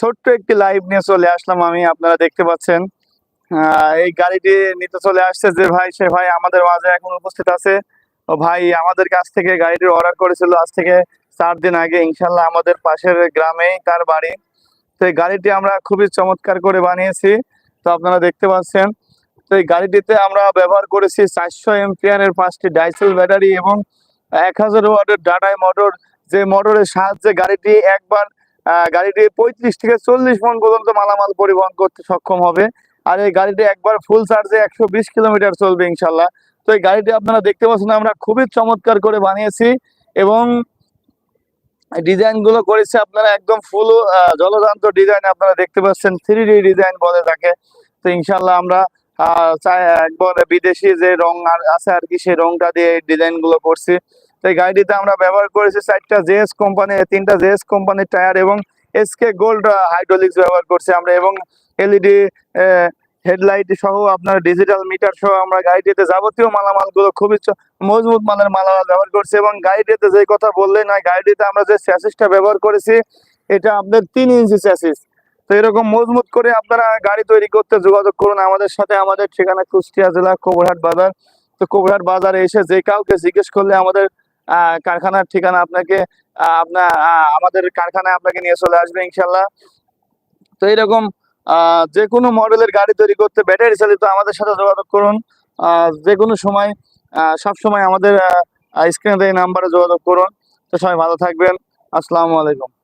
ছোট্ট একটি লাইভ নিয়ে চলে আসলাম আমি, আপনারা দেখতে পাচ্ছেন। এই গাড়িটি নিতে চলে আসছে যে ভাই, সে ভাই আমাদের মাঝে এখন উপস্থিত আছে। ও ভাই আমাদের কাছ থেকে গাড়িটির অর্ডার করেছিল আজ থেকে চার দিন আগে, ইনশাল্লাহ আমাদের পাশের গ্রামেই তার বাড়ি। তো এই গাড়িটি আমরা খুবই চমৎকার করে বানিয়েছি, তো আপনারা দেখতে পাচ্ছেন। তো এই গাড়িটিতে আমরা ব্যবহার করেছি চারশো এমপিয়ারের পাঁচটি ডাইসেল ব্যাটারি এবং এক হাজার ওয়াটের ডাটাই মোটর যে মোটরের সাহায্যে গাড়িটি একবার গাড়িটি পঁয়ত্রিশ থেকে চল্লিশ মন পর্যন্ত মালামাল পরিবহন করতে সক্ষম হবে। আর এই গাড়িটি একবার ফুল চার্জে একশো বিশ কিলোমিটার চলবে ইনশাল্লাহ তো এই গাড়িটি আপনারা দেখতে পাচ্ছেন, আমরা খুবই চমৎকার করে বানিয়েছি এবং ডিজাইনগুলো করেছে আপনারা একদম ফুল জলযান্ত্র ডিজাইন আপনারা দেখতে পাচ্ছেন থ্রি ডি ডিজাইন বলে থাকে। তো ইনশাল্লাহ আমরা চাই, একবার বিদেশি যে রং আছে আর কি, সেই রংটা দিয়ে ডিজাইনগুলো করছি। এই গাড়িটিতে আমরা ব্যবহার করেছি চারটা জেএস কোম্পানি, তিনটা জেএস কোম্পানির টায়ার এবং এসকে গোল্ড হাইড্রোলিক্স ব্যবহার করছি আমরা এবং এলইডি হেডলাইট সহ আপনার ডিজিটাল মিটার সহ আমরা গাড়িটিতে যাবতীয় মালামালগুলো খুবই মজবুত মানের মালামাল ব্যবহার করছি এবং গাড়িটিতে যে কথা বললেই নয় গাড়িটিতে আমরা যে স্যাসিসটা ব্যবহার করেছি, এটা আপনার তিন ইঞ্চি স্যাসিস তো এরকম মজবুত করে আপনারা গাড়ি তৈরি করতে যোগাযোগ করুন আমাদের সাথে, আমাদের ঠিকানা কুষ্টিয়া জেলা, কোবরহাট বাজার। তো কোবরহাট বাজারে এসে যে কাউকে জিজ্ঞেস করলে আমাদের কারখানার ঠিকানা আপনাকে আপনার আমাদের কারখানায় আপনাকে নিয়ে চলে আসবে ইনশাল্লাহ। তো এইরকম আহ, যে কোনো মডেলের গাড়ি তৈরি করতে ব্যাটারি চালিত আমাদের সাথে যোগাযোগ করুন। যে কোনো সময় সব সময় আমাদের স্ক্রিনে এই নাম্বারে যোগাযোগ করুন। তো সবাই ভালো থাকবেন। আসসালামু আলাইকুম।